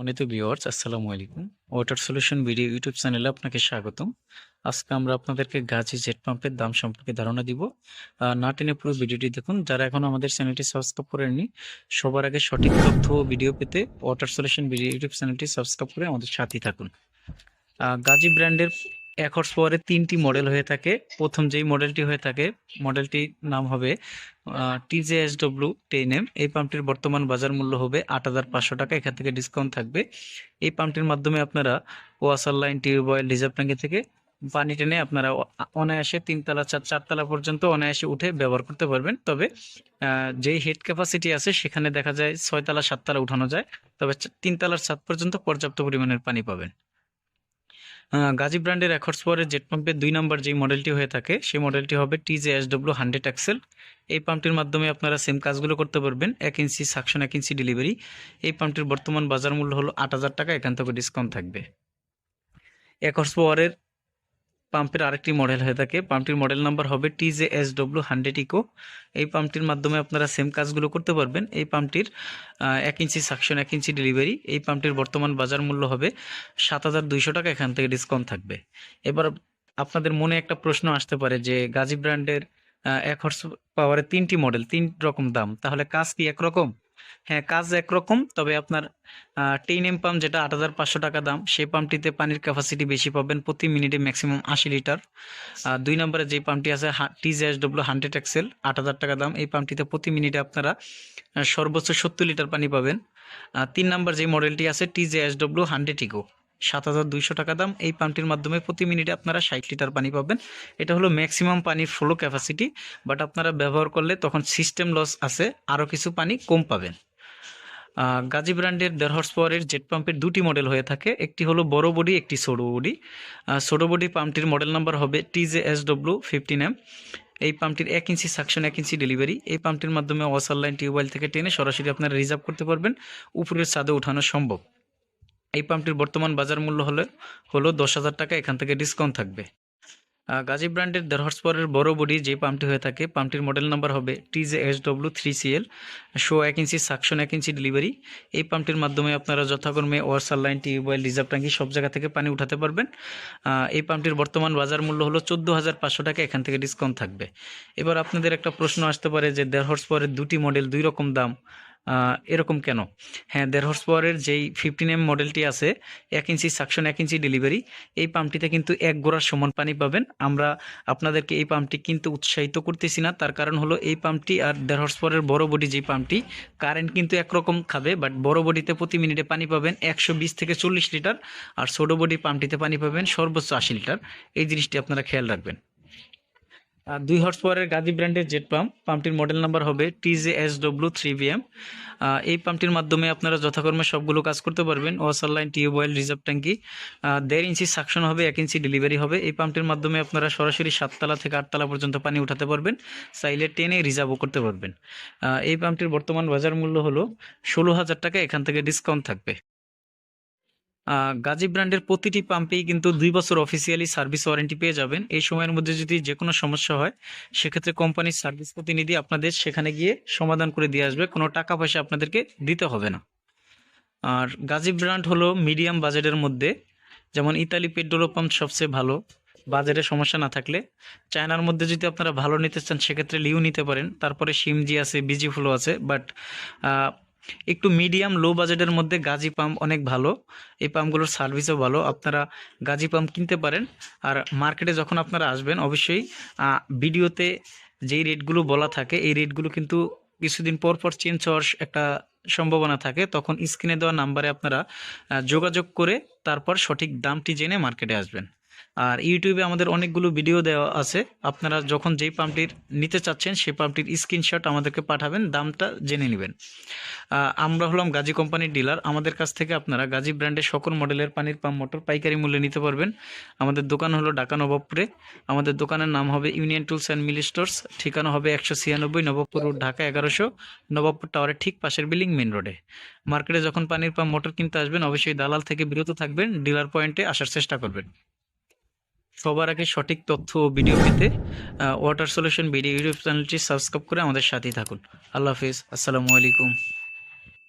মনিত viewers, আসসালামু আলাইকুম। Water solution video YouTube চ্যানেলে আপনাকে স্বাগতম। আজকে আমরা আপনাদেরকে গাছি জেট পাম্পের দাম সম্পর্কে ধারণা দিব। না টেনে পুরো ভিডিওটি দেখুন। যারা এখন আমাদের চ্যানেলটি সাবস্ক্রাইব করেননি, সবার আগে সঠিক তথ্য ভিডিও পেতে ওয়াটার সলিউশন ভিডিও ইউটিউব চ্যানেলটি সাবস্ক্রাইব করে আমাদের সাথেই থাকুন। গাজী ব্র্যান্ডের হর্স পাওয়ারে তিনটি মডেল হয়ে থাকে। প্রথম যেই মডেলটি হয়ে থাকে মডেলটির নাম হবে টিজেএস ডব্লিউ টেন এম এই পাম্পটির বর্তমান বাজার মূল্য হবে আট হাজার পাঁচশো টাকা। এখান থেকে ডিসকাউন্ট থাকবে। এই পাম্পটির মাধ্যমে আপনারা ওয়াসার লাইন টিউবওয়েল রিজার্ভ ট্যাঙ্কি থেকে পানি টেনে আপনারা অনায়াসে তিনতলা চার চারতলা পর্যন্ত অনায়াসে উঠে ব্যবহার করতে পারবেন। তবে যেই হেড ক্যাপাসিটি আছে সেখানে দেখা যায় ছয়তলা, সাততলা উঠানো যায়। তবে তিনতলার ছাদ পর্যন্ত পর্যাপ্ত পরিমাণের পানি পাবেন। গাজী ব্র্যান্ডের হর্স পাওয়ারের জেট পাম্পের দুই নাম্বার যেই মডেলটি হয়ে থাকে, সেই মডেলটি হবে TJ S W hundred excel এই পাম্পটির মাধ্যমে আপনারা সেম কাজগুলো করতে পারবেন, এক ইঞ্চি সাকশন এক ইঞ্চি ডেলিভারি এই পাম্পটির বর্তমান বাজার মূল্য হলো আট হাজার টাকা, এখান থেকে ডিসকাউন্ট থাকবে। হর্স পাওয়ারের পাম্পের আরেকটি মডেল হয়ে থাকে। পাম্পটির মডেল নাম্বার হবে T J S W hundred eco. এই পাম্পটির মাধ্যমে আপনারা সেম কাজগুলো করতে পারবেন। এই পাম্পটির এক ইঞ্চি সাকশন, এক ইঞ্চি ডেলিভারি। এই পাম্পটির বর্তমান বাজার মূল্য হবে সাত হাজার দুইশো টাকা। এখান থেকে ডিসকাউন্ট থাকবে। এবার আপনাদের মনে একটা প্রশ্ন আসতে পারে যে, গাজী ব্র্যান্ডের এক হর্স পাওয়ারের তিনটি মডেল তিন রকম দাম। তাহলে কাজ কি একরকম? হ্যাঁ কাজ একরকম, তবে আপনার টেন এম পাম্প যেটা আট হাজার পাঁচশো টাকা দাম, সেই পাম্পটিতে পানির ক্যাপাসিটি বেশি পাবেন প্রতি মিনিটে ম্যাক্সিমাম আশি লিটার। দুই নম্বরে যে পাম্পটি আছে T G S W hundred excel আট হাজার টাকা দাম। এই পাম্পটিতে প্রতি মিনিটে আপনারা সর্বোচ্চ সত্তর লিটার পানি পাবেন। তিন নম্বর যে মডেলটি আছে T J S W hundred eco সাত হাজার দুইশো টাকা দাম। এই পাম্পটির মাধ্যমে প্রতি মিনিটে আপনারা ষাট লিটার পানি পাবেন। এটা হলো ম্যাক্সিমাম পানির ফ্লো ক্যাপাসিটি বাট আপনারা ব্যবহার করলে তখন সিস্টেম লস আছে আরও কিছু পানি কম পাবেন। গাজী ব্র্যান্ডের দেড় হর্স পাওয়ারের জেট পাম্পের দুটি মডেল হয়ে থাকে। একটি হলো বড় বডি, একটি ছোটো বডি। ছোটো বডি পাম্পটির মডেল নাম্বার হবে TJ S W fifteen M এই পাম্পটির এক ইঞ্চি সাকশন এক ইঞ্চি ডেলিভারি এই পাম্পটির মাধ্যমে ওয়াসার লাইন টিউবওয়েল থেকে টেনে সরাসরি আপনারা রিজার্ভ করতে পারবেন। উপরের ছাদে উঠানো সম্ভব। এই পাম্পটির বর্তমান বাজার মূল্য হলে, হলো দশ হাজার টাকা, এখান থেকে ডিসকাউন্ট থাকবে। গাজী ব্র্যান্ডের দেড় হর্স পাওয়ারের বড় বডি যে পাম্পটি হয়ে থাকে, পাম্পটির মডেল নাম্বার হবে TJ S W three CL show এক ইঞ্চি সাকশন এক ইঞ্চি ডেলিভারি এই পাম্পটির মাধ্যমে আপনারা যথাক্রমে ওয়াসার লাইন টিউবওয়েল রিজার্ভ ট্যাঙ্কি সব জায়গা থেকে পানি উঠাতে পারবেন। এই পাম্পটির বর্তমান বাজার মূল্য হলো চোদ্দ হাজার পাঁচশো টাকা, এখান থেকে ডিসকাউন্ট থাকবে। এবার আপনাদের একটা প্রশ্ন আসতে পারে যে দেড় হর্স দুটি মডেল দুই রকম দাম। এরকম কেন? হ্যাঁ দেড় হর্স পাওয়ারের যেই ফিফটিন এম মডেলটি আছে, এক ইঞ্চি সাকশন এক ইঞ্চি ডেলিভারি এই পাম্পটিতে কিন্তু এক গোড়ার সমান পানি পাবেন। আমরা আপনাদেরকে এই পাম্পটি কিন্তু উৎসাহিত করতেছি না। তার কারণ হলো এই পাম্পটি আর দেড় হর্স পাওয়ারের বড় বডি যে পাম্পটি কারেন্ট কিন্তু একরকম খাবে বাট বড় বডিতে প্রতি মিনিটে পানি পাবেন একশো বিশ থেকে চল্লিশ লিটার, আর ছোটো বডি পাম্পটিতে পানি পাবেন সর্বোচ্চ আশি লিটার। এই জিনিসটি আপনারা খেয়াল রাখবেন। দুই হর্স পাওয়ারের গাজী ব্র্যান্ডের জেট পাম্প পাম্পটির মডেল নাম্বার হবে TJ S W three BM এই পাম্পটির মাধ্যমে আপনারা যথাকর্মে সবগুলো কাজ করতে পারবেন। ওয়াসার লাইন টিউব অয়েল রিজার্ভ ট্যাঙ্কি দেড় ইঞ্চি সাকশন হবে, এক ইঞ্চি ডেলিভারি হবে। এই পাম্পটির মাধ্যমে আপনারা সরাসরি সাততলা থেকে আটতলা পর্যন্ত পানি উঠাতে পারবেন। চাইলে টেনে রিজার্ভও করতে পারবেন। এই পাম্পটির বর্তমান বাজার মূল্য হলো ষোলো হাজার টাকা। এখান থেকে ডিসকাউন্ট থাকবে। গাজী ব্র্যান্ডের প্রতিটি পাম্পেই কিন্তু দুই বছর অফিসিয়ালি সার্ভিস ওয়ারেন্টি পেয়ে যাবেন। এই সময়ের মধ্যে যদি যে কোনো সমস্যা হয়, সেক্ষেত্রে কোম্পানির সার্ভিস প্রতিনিধি আপনাদের সেখানে গিয়ে সমাধান করে দিয়ে আসবে। কোনো টাকা পয়সা আপনাদেরকে দিতে হবে না। আর গাজী ব্র্যান্ড হলো মিডিয়াম বাজেটের মধ্যে। যেমন ইতালি পেট্রোল পাম্প সবচেয়ে ভালো। বাজারে সমস্যা না থাকলে। চায়নার মধ্যে যদি আপনারা ভালো নিতে চান, সেক্ষেত্রে লিউ নিতে পারেন। তারপরে সিমজি আছে, বিজি ফ্লো আছে। বাট একটু মিডিয়াম লো বাজেটের মধ্যে গাজী পাম্প অনেক ভালো। এই পাম্পগুলোর সার্ভিসও ভালো। আপনারা গাজী পাম্প কিনতে পারেন। আর মার্কেটে যখন আপনারা আসবেন, অবশ্যই ভিডিওতে যেই রেটগুলো বলা থাকে, এই রেটগুলো কিন্তু কিছুদিন পর পর চেঞ্জ হওয়ার একটা সম্ভাবনা থাকে। তখন স্ক্রিনে দেওয়া নাম্বারে আপনারা যোগাযোগ করে তারপর সঠিক দামটি জেনে মার্কেটে আসবেন। আর ইউটিউবে আমাদের অনেকগুলো ভিডিও দেওয়া আছে। আপনারা যখন যেই পাম্পটির নিতে চাচ্ছেন, সেই পাম্পটির স্ক্রিনশট আমাদেরকে পাঠাবেন, দামটা জেনে নেবেন। আমরা হলাম গাজী কোম্পানির ডিলার। আমাদের কাছ থেকে আপনারা গাজী ব্র্যান্ডের সকল মডেলের পানির পাম্প, মোটর, পাইকারি মূল্যে নিতে পারবেন। আমাদের দোকান হলো ঢাকা নবাবপুরে। আমাদের দোকানের নাম হবে union tools and mill stores. ঠিকানা হবে একশো ছিয়ানব্বই নবাবপুর রোড, ঢাকা এগারোশো। নবাবপুর টাওয়ারের ঠিক পাশের বিল্ডিং মেন রোডে। মার্কেটে যখন পানির পাম্প, মোটর কিনতে আসবেন, অবশ্যই দালাল থেকে বিরত থাকবেন। ডিলার পয়েন্টে আসার চেষ্টা করবেন। সবার আগে সঠিক তথ্য ও ভিডিও পেতে ওয়াটার সলিউশন ভিডিও ইউটিউব চ্যানেলটি সাবস্ক্রাইব করে আমাদের সাথেই থাকুন। আল্লাহ হাফিজ, আসসালামু আলাইকুম।